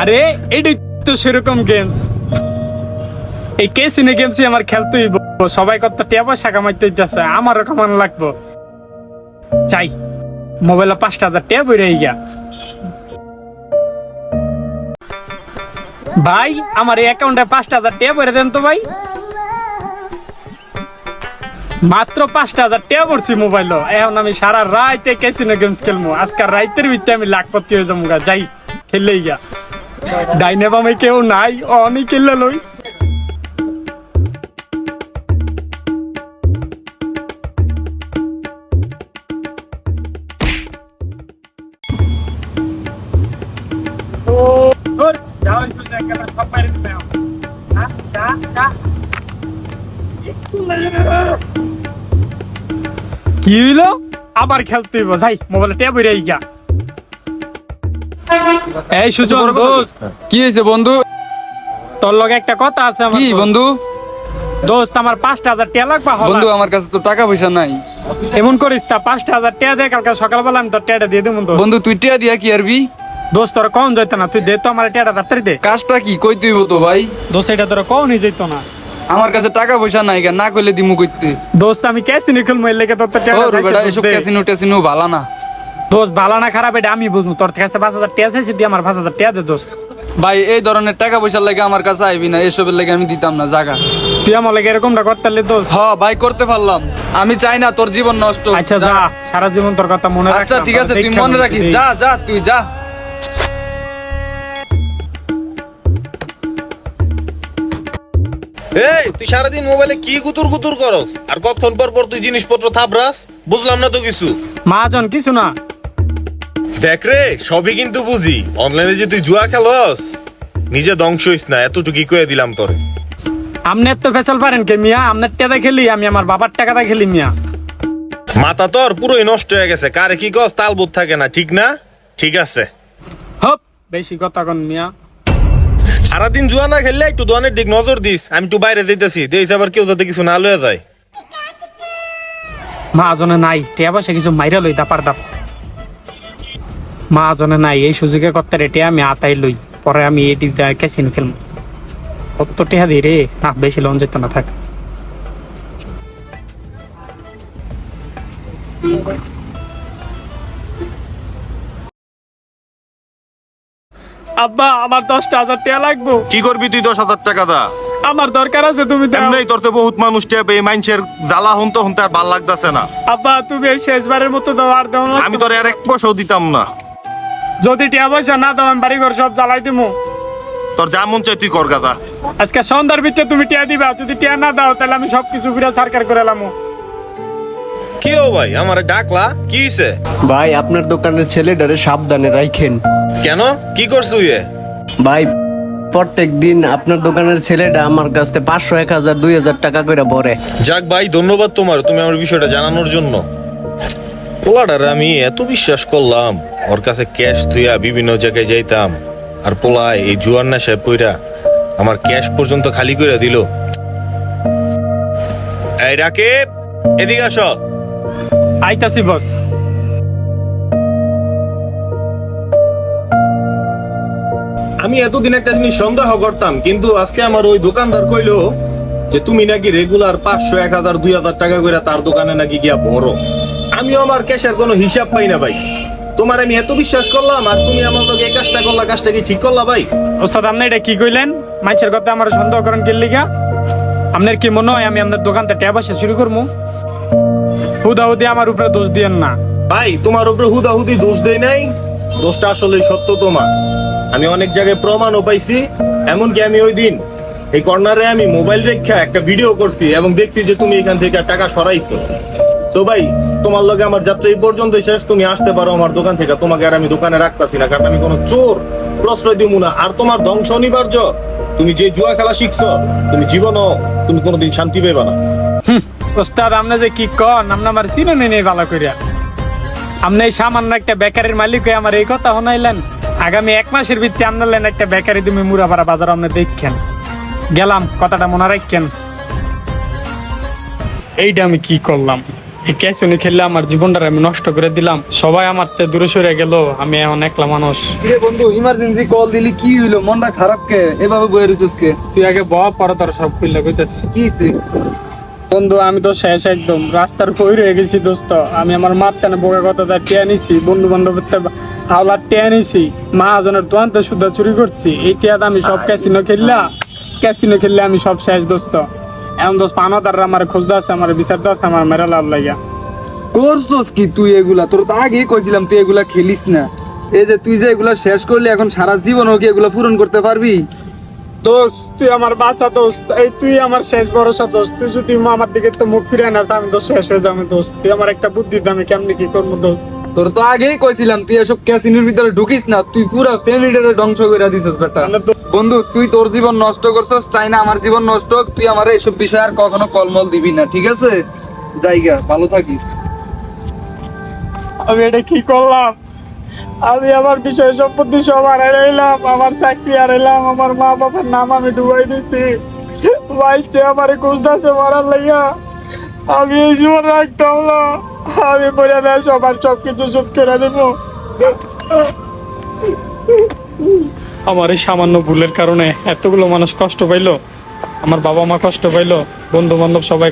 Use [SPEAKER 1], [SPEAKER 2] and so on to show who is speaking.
[SPEAKER 1] আরে, এটাই তো সেরকম গেমস এই কেসিনে গেমসই আমার খেলতেই সবাই কত টিয়া পয়সা কামাইতে হইতেছে, আমারও কামানো লাগবো? চাই মোবাইলে পাঁচটা হাজার টিয়া রয়ে গিয়া ভাই, আমার এই অ্যাকাউন্টে পাঁচটা হাজার টিয়া বইরে দেন তো ভাই। মাত্র পাঁচটা হাজার টিয়া পড়ছি মোবাইল এখন আমি সারা রাইতে ক্যাসিনো গেমস খেলব আজকাল রাইতের ভিতরে আমি লাখপতি হয়ে যাব। যাই, খেললেই গা ডাইনে বামে কেউ নাই অনেক খেললে লই। কি হইল? আবার খেলতে হইব যাই মোবাইলে ট্যাব হইরা গিয়া এই সুজন দোস্ত
[SPEAKER 2] কি হয়েছে বন্ধু?
[SPEAKER 1] তোর লগে একটা কথা আছে আমার
[SPEAKER 2] কি বন্ধু?
[SPEAKER 1] দোস্ত আমার পাঁচটা হাজার লাগবা
[SPEAKER 2] বন্ধু আমার কাছে তো টাকা পয়সা নাই।
[SPEAKER 1] এমন করিস তা পাঁচটা হাজার দে কালকে সকালবেলা আমি তোর দিয়ে দেবো
[SPEAKER 2] বন্ধু তুই দিয়া কি আরবি
[SPEAKER 1] দোস্ত তোর কখন যাইতো না তুই দে তো আমার তাড়াতাড়ি দে।
[SPEAKER 2] কাজটা কি? কই তুইব তো ভাই?
[SPEAKER 1] দোস্ত এটা তোর কখনই যাইতো না।
[SPEAKER 2] আমার কাছে টাকা পয়সা নাই না কইলে দিমু কইতে।
[SPEAKER 1] দোস্ত আমি ক্যাসি নিখল মই লেগে তোর চাইছি,
[SPEAKER 2] এসব ক্যাসিনো ট্যাসিনো ভালো না।
[SPEAKER 1] দোস্ত ভালো না খারাপ এটা আমি বুঝব। তোর থেকে পাঁচ হাজার টিয়া চাইছি তুই আমার পাঁচ হাজার টিয়া দে দোস্ত।
[SPEAKER 2] ভাই এই ধরনের টাকা পয়সার লাগে আমার কাছে আইবি না এসবের লাগে আমি দিতাম না জায়গা
[SPEAKER 1] তুই আমার লাগে এরকমটা করতে পারলি দোস্ত।
[SPEAKER 2] হ ভাই করতে পারলাম। আমি চাই না তোর জীবন নষ্ট
[SPEAKER 1] আচ্ছা যা। সারা জীবন তোর কথা মনে রাখ
[SPEAKER 2] আচ্ছা ঠিক আছে তুই মনে রাখিস যা যা তুই যা।
[SPEAKER 3] এই তুই সারাদিন মোবাইলে কি গুতুর গুতুর করস? আর কতক্ষণ পর পর তুই জিনিসপত্র থাপরাস বুঝলাম না তো কিছু।
[SPEAKER 1] মাজন কিছু না।
[SPEAKER 3] দেখ রে সবই কিন্তু বুঝি। অনলাইনে যে তুই জুয়া খেলস নিজে ধ্বংস হইস না এতটুকু কয়ে দিলাম তোরে।
[SPEAKER 1] আপনি তো ফেসাল পারেন কে মিয়া টাকা খেলি আমি আমার বাবার টাকাটা খেলি মিয়া।
[SPEAKER 3] মাথা তোর পুরোই নষ্ট হয়ে গেছে কারে কি কস তাল বোধ থাকে না ঠিক না? ঠিক আছে।
[SPEAKER 1] হপ বেশি কথা কন মিয়া।
[SPEAKER 3] সারাদিন জুয়া না খেললে একটু দোয়ানের দিক নজর দিস আমি একটু বাইরে যেতেছি দেখ আবার কেউ যাতে কিছু না লয়ে যায়।
[SPEAKER 1] মাজনে নাই টিয়া পয়সা কিছু মাইরা লই দাপার দাপ মাজনে নাই এই সুযোগে করতে রেটে আমি আতাই লই। পরে আমি এটি ক্যাসিন খেলব কত টিয়া দিই রে না বেশি লোন যেত না থাক। আব্বা আমার দশটা হাজার টাকা লাগবো।
[SPEAKER 3] কি করবি তুই দশ হাজার টাকা দা?
[SPEAKER 1] আমার দরকার আছে তুমি
[SPEAKER 3] এমনি তোর তো বহুত মানুষ টেপে এই মানুষের জ্বালা হুনতে হুনতে আর ভালো লাগতেছে না।
[SPEAKER 1] আব্বা তুমি এই শেষবারের মতো দাও আর দাও
[SPEAKER 3] আমি তোর আর এক পয়সাও দিতাম না।
[SPEAKER 1] যদি টিয়া পয়সা না দাও আমি বাড়ি ঘর সব জ্বালাই দিমু।
[SPEAKER 3] তোর যা মন চাই তুই কর গাদা
[SPEAKER 1] আজকে সন্ধ্যার ভিতরে তুমি টিয়া দিবা যদি টিয়া না দাও তাহলে আমি সবকিছু ঘুরে সরকার করে এলাম
[SPEAKER 3] কি ও ভাই? আমারে ডাকলা? কি হইছে?
[SPEAKER 4] ভাই আপনার দোকানের ছেলেটারে সাবধানে রাখেন
[SPEAKER 3] কেন? কি করছ তুই এ?
[SPEAKER 4] ভাই প্রত্যেক দিন আপনার দোকানের ছেলেটা আমার কাছ থেকে পাঁচশো এক হাজার দুই হাজার টাকা করে ভরে।
[SPEAKER 3] যাক ভাই ধন্যবাদ তোমার তুমি আমার বিষয়টা জানানোর জন্য। পোলাডার আমি এত বিশ্বাস করলাম। ওর কাছে ক্যাশ তুইয়া বিভিন্ন জায়গায় যাইতাম। আর পোলায় এই জুয়ার নেশায় পইরা আমার ক্যাশ পর্যন্ত খালি করে দিল। এই রাকিব এদিকে আসো।
[SPEAKER 1] আইতাছি বস।
[SPEAKER 3] আমি এতদিন একটা জিনিস সন্দেহ করতাম কিন্তু আজকে আমার ওই দোকানদার কইলো যে তুমি নাকি রেগুলার পাঁচশো এক হাজার দুই হাজার টাকা করে তার দোকানে নাকি গিয়া বড় আমিও আমার ক্যাশের কোনো হিসাব পাই না ভাই। তোমার আমি এত বিশ্বাস করলাম আর তুমি আমার লোক এই কাজটা করলা কাজটা কি ঠিক করলা ভাই?
[SPEAKER 1] ওস্তাদ আপনি এটা কি কইলেন? মানুষের কথা আমার সন্দেহ করেন কি লিগা? আপনার কি মনে হয় আমি আপনার দোকানতে টিয়া পয়সা শুরু করব হুদা হুদি আমার উপরে দোষ দিয়েন না।
[SPEAKER 3] ভাই তোমার উপরে হুদাহুদি দোষ দেই নাই? দোষটা আসলে সত্য তোমার। আমি অনেক জায়গায় প্রমাণও পাইছি এমনকি আমি ওই দিন এই কর্নারে আমি মোবাইল রেখা একটা ভিডিও করছি এবং দেখছি যে তুমি এখান থেকে টাকা সরাইছো। তো ভাই তোমার লগে আমার যাত্রা এই পর্যন্ত শেষ। তুমি আসতে পারো আমার দোকান থেকে। তোমাকে আর আমি দোকানে রাখতাছি না, কারণ আমি কোনো চোর, প্রশ্রয় দিব না। আর তোমার ধ্বংস অনিবার্য। তুমি যে জুয়া খেলা শিখছো, তুমি জীবনও তুমি কোনোদিন শান্তি পেবে না।
[SPEAKER 1] ওস্তাদ আপনি যে কি কন? আপনি আমার চিনে নেই ভালো করিয়া। আপনি এই সামান্য একটা বেকারির মালিক হয়ে আমার এই কথা শোনাইলেন। আগামী এক মাসের ভিত্তি আপনার একটা বেকারি তুমি মুরাপাড়া বাজার আপনি দেখছেন গেলাম, কথাটা মনে রাখেন। এইটা আমি কি করলাম? এই ক্যাসিনো খেললে আমার জীবনটা আমি নষ্ট করে দিলাম। সবাই আমার তে দূরে সরে গেল আমি এখন একলা মানুষ।
[SPEAKER 5] বন্ধু ইমার্জেন্সি কল দিলি কি হইল? মনটা খারাপ কে? এভাবে বয়ে রয়েছিস কে?
[SPEAKER 1] তুই আগে বহ পরে তোর সব খুললে কইতেছি।
[SPEAKER 5] কি হইছে?
[SPEAKER 1] বন্ধু আমি তো শেষ একদম। রাস্তার কই রয়ে গেছি দোস্ত? আমি আমার মার টানে বোকা কথা টিয়া নিছি। বন্ধু বান্ধব হাওলার টিয়া নিছি। মাহাজনের দোয়ান্তে শুদ্ধ চুরি করছি। এই টিয়াতে আমি সব ক্যাসিনো খেললা। ক্যাসিনো খেললে আমি সব শেষ দোস্ত। এমন পানাদাররা আমার আছে আমার আছে আমার মেরা লাভ লাগিয়া।
[SPEAKER 5] করছস কি তুই এগুলা? তোর তো আগেই কইছিলাম তুই এগুলা খেলিস না। এই যে তুই যে এগুলা শেষ করলি এখন সারা জীবন কি এগুলা পূরণ করতে পারবি?
[SPEAKER 1] দোস্ত তুই আমার বাচ্চা দোস্ত। এই তুই আমার শেষ ভরসা দোস্ত। তুই যদি আমার দিকে তো মুখ ফিরে না আমি তো শেষ হয়ে যাব দোস্ত। তুই আমার একটা বুদ্ধি দামে কেমনি কি করব দোস্ত?
[SPEAKER 5] তোর তো আগেই কইছিলাম তুই এসব ক্যাসিনোর ভিতরে ঢুকিস না তুই পুরো ফ্যামিলিটারে ধ্বংস করে দিছিস বেটা। বন্ধু তুই তোর জীবন নষ্ট করছস চাই না আমার জীবন নষ্ট হোক তুই আমার এইসব বিষয়ে আর কখনো কলমল দিবি না ঠিক আছে? জায়গা ভালো থাকিস।
[SPEAKER 1] আমি এটা কি করলাম? আমি আমার বিষয় সম্পত্তি সব হারাইলাম আমার চাকরি হারাইলাম আমার মা বাবার নাম আমি ডুবাই দিছি। বাইছে আমার খুঁজতেছে মারার লাইয়া আমি এই জীবন রাখতাম না। আমি বলে না, সবার সব কিছু চুপ করে দেব। আমার এই সামান্য ভুলের কারণে এতগুলো মানুষ কষ্ট পাইলো, আমার বাবা মা কষ্ট পাইলো বন্ধু বান্ধব সবাই